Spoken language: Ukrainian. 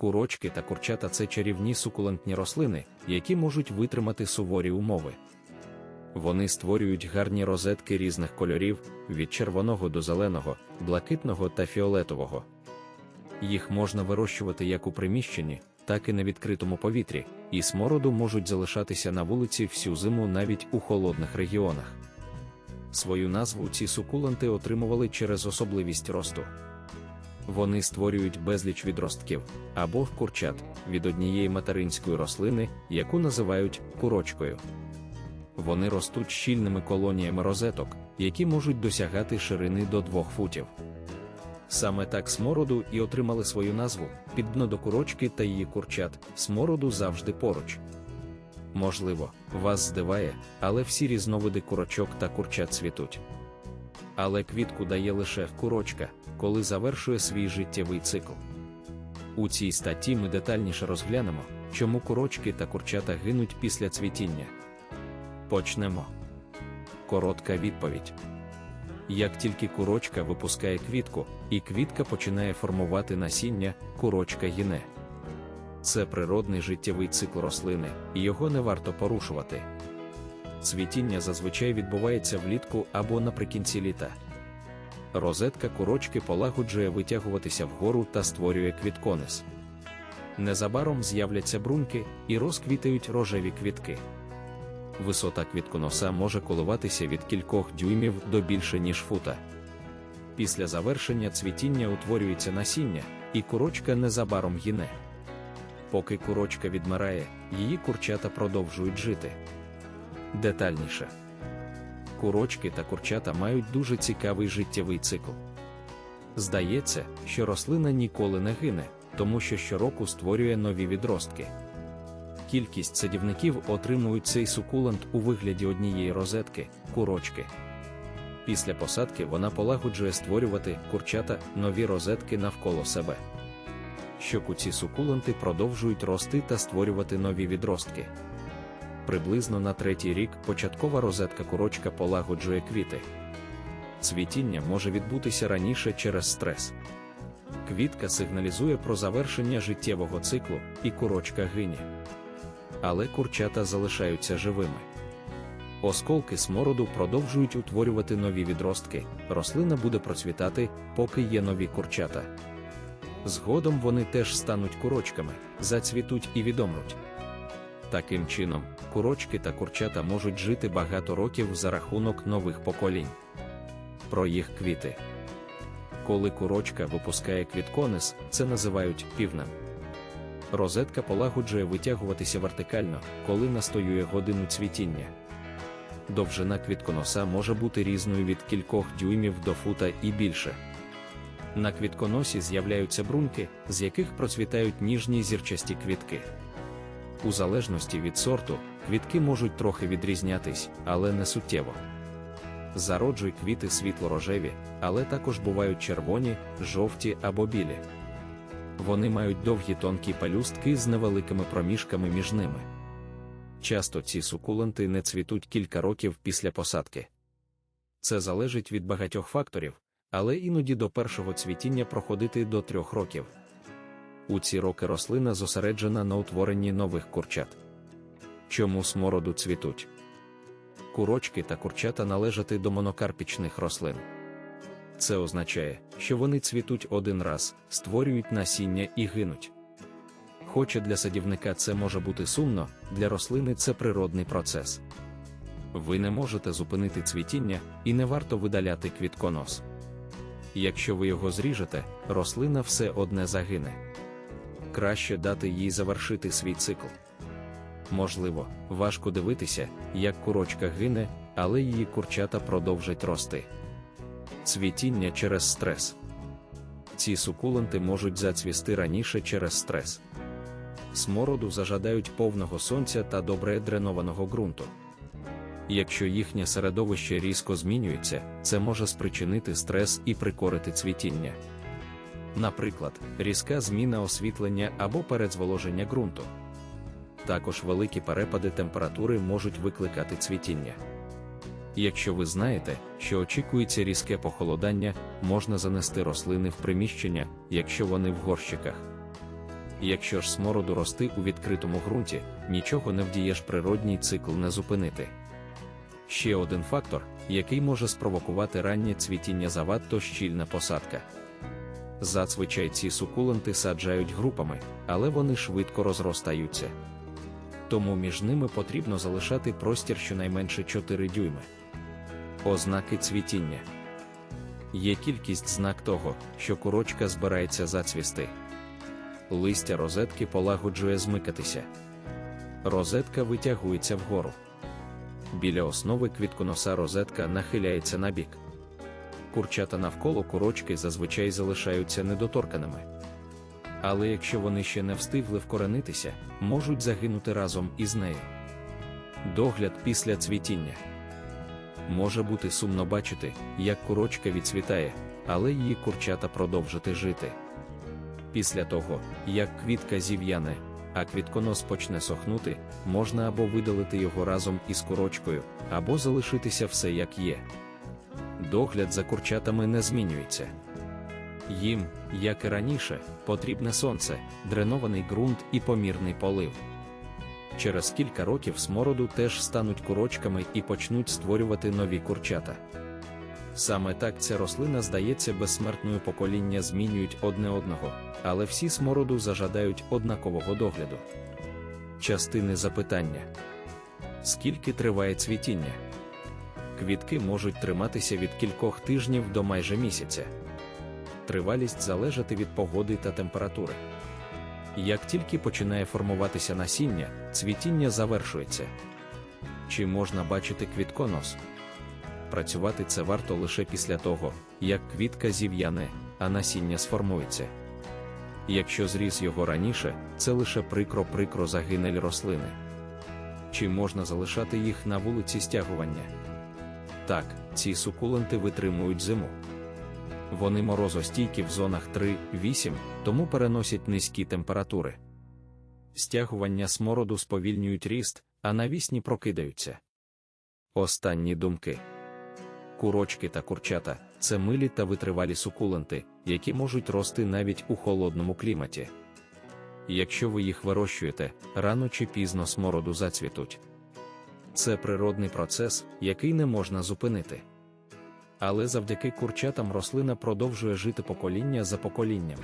Курочки та курчата це чарівні сукулентні рослини, які можуть витримати суворі умови. Вони створюють гарні розетки різних кольорів від червоного до зеленого, блакитного та фіолетового. Їх можна вирощувати як у приміщенні, так і на відкритому повітрі, і смороду можуть залишатися на вулиці всю зиму навіть у холодних регіонах. Свою назву ці сукуленти отримували через особливість росту. Вони створюють безліч відростків або курчат від однієї материнської рослини, яку називають курочкою. Вони ростуть щільними колоніями розеток, які можуть досягати ширини до 2 футів. Саме так смороду і отримали свою назву під дно до курочки та її курчат, смороду завжди поруч. Можливо, вас здиває, але всі різновиди курочок та курчат цвітуть. Але квітку дає лише курочка, коли завершує свій життєвий цикл. У цій статті ми детальніше розглянемо, чому курочки та курчата гинуть після цвітіння. Почнемо. Коротка відповідь. Як тільки курочка випускає квітку, і квітка починає формувати насіння, курочка гине. Це природний життєвий цикл рослини, і його не варто порушувати. Цвітіння зазвичай відбувається влітку або наприкінці літа. Розетка курочки полагоджує витягуватися вгору та створює квітконис. Незабаром з'являться бруньки і розквітають рожеві квітки. Висота квітконоса може коливатися від кількох дюймів до більше ніж фута. Після завершення цвітіння утворюється насіння, і курочка незабаром гине. Поки курочка відмирає, її курчата продовжують жити. Детальніше. Курочки та курчата мають дуже цікавий життєвий цикл. Здається, що рослина ніколи не гине, тому що щороку створює нові відростки. Кількість садівників отримують цей сукулент у вигляді однієї розетки курочки. Після посадки вона полагоджує створювати курчата нові розетки навколо себе. Щоку ці сукуленти продовжують рости та створювати нові відростки. Приблизно на третій рік початкова розетка курочка полагоджує квіти. Цвітіння може відбутися раніше через стрес. Квітка сигналізує про завершення життєвого циклу, і курочка гине. Але курчата залишаються живими. Осколки смороду продовжують утворювати нові відростки, рослина буде процвітати, поки є нові курчата. Згодом вони теж стануть курочками, зацвітуть і відомруть. Таким чином, курочки та курчата можуть жити багато років за рахунок нових поколінь. Про їх квіти. Коли курочка випускає квітконис, це називають півнем. Розетка полагоджує витягуватися вертикально, коли настоює годину цвітіння. Довжина квітконоса може бути різною від кількох дюймів до фута і більше. На квітконосі з'являються брунки, з яких процвітають ніжні зірчасті квітки. У залежності від сорту, квітки можуть трохи відрізнятись, але не суттєво. Зароджуй квіти світло-рожеві, але також бувають червоні, жовті або білі. Вони мають довгі тонкі пелюстки з невеликими проміжками між ними. Часто ці сукуленти не цвітуть кілька років після посадки. Це залежить від багатьох факторів, але іноді до першого цвітіння проходити до трьох років. У ці роки рослина зосереджена на утворенні нових курчат. Чому смороду цвітуть? Курочки та курчата належати до монокарпічних рослин. Це означає, що вони цвітуть один раз, створюють насіння і гинуть. Хоча для садівника це може бути сумно, для рослини це природний процес. Ви не можете зупинити цвітіння і не варто видаляти квітконос. Якщо ви його зріжете, рослина все одне загине. Краще дати їй завершити свій цикл. Можливо, важко дивитися, як курочка гине, але її курчата продовжать рости. Цвітіння через стрес. Ці сукуленти можуть зацвісти раніше через стрес. Смороду зажадають повного сонця та добре дренованого ґрунту. Якщо їхнє середовище різко змінюється, це може спричинити стрес і прикорити цвітіння. Наприклад, різка зміна освітлення або передзволоження ґрунту. Також великі перепади температури можуть викликати цвітіння. Якщо ви знаєте, що очікується різке похолодання, можна занести рослини в приміщення, якщо вони в горщиках. Якщо ж смороду рости у відкритому ґрунті, нічого не вдієш природній цикл не зупинити. Ще один фактор, який може спровокувати раннє цвітіння завад, то щільна посадка. Зазвичай ці сукуленти саджають групами, але вони швидко розростаються. Тому між ними потрібно залишати простір щонайменше 4 дюйми. Ознаки цвітіння є кількість знак того, що курочка збирається зацвісти. Листя розетки полагоджує змикатися. Розетка витягується вгору. Біля основи квітконоса розетка нахиляється на бік. Курчата навколо курочки зазвичай залишаються недоторканими. Але якщо вони ще не встигли вкоренитися, можуть загинути разом із нею. Догляд після цвітіння може бути сумно бачити, як курочка відцвітає, але її курчата продовжити жити. Після того, як квітка зів'яне, а квітконос почне сохнути, можна або видалити його разом із курочкою, або залишитися все як є. Догляд за курчатами не змінюється. Їм, як і раніше, потрібне сонце, дренований ґрунт і помірний полив. Через кілька років смороду теж стануть курочками і почнуть створювати нові курчата. Саме так ця рослина здається безсмертною покоління змінюють одне одного, але всі смороду зажадають однакового догляду. Частини запитання: скільки триває цвітіння? Квітки можуть триматися від кількох тижнів до майже місяця. Тривалість залежати від погоди та температури. Як тільки починає формуватися насіння, цвітіння завершується. Чи можна бачити квітконос? Працювати це варто лише після того, як квітка зів'яне, а насіння сформується. Якщо зріс його раніше, це лише прикро-прикро загинель рослини. Чи можна залишати їх на вулиці стягування? Так, ці сукуленти витримують зиму. Вони морозостійкі в зонах 3-8, тому переносять низькі температури. Стягування смороду сповільнюють ріст, а навісні прокидаються. Останні думки. Курочки та курчата це милі та витривалі сукуленти, які можуть рости навіть у холодному кліматі. Якщо ви їх вирощуєте, рано чи пізно смороду зацвітуть. Це природний процес, який не можна зупинити. Але завдяки курчатам рослина продовжує жити покоління за поколінням.